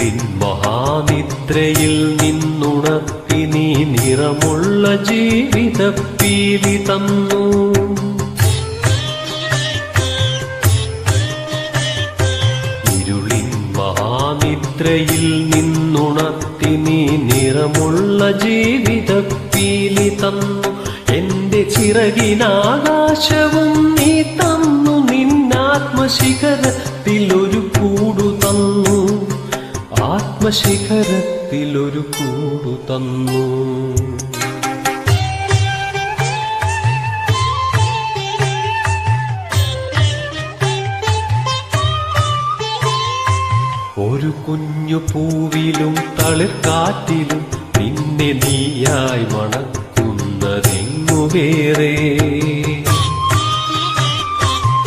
ഇരുളിൻ മഹാനിദ്രയിൽ നിന്നുണർത്തി നീ നിറമുള്ള ജീവിത പീലി തന്നു. ഇരുളിൻ മഹാനിദ്രയിൽ നിന്നുണർത്തി നീ നിറമുള്ള ജീവിത പീലി തന്നു. എന്റെ ചിറകിനാകാശവും നീ തന്നു. നിന്നാത്മശിഖരത്തിൽ ഒരു കൂടു തന്നു. ആത്മശിഖരത്തിൽ ഒരു കൂടു തന്നു. ഒരു കുഞ്ഞു പൂവിലും തളിർക്കാറ്റിലും നിന്നെ നീയായി മണക്കുന്നതെങ്ങു വേറെ.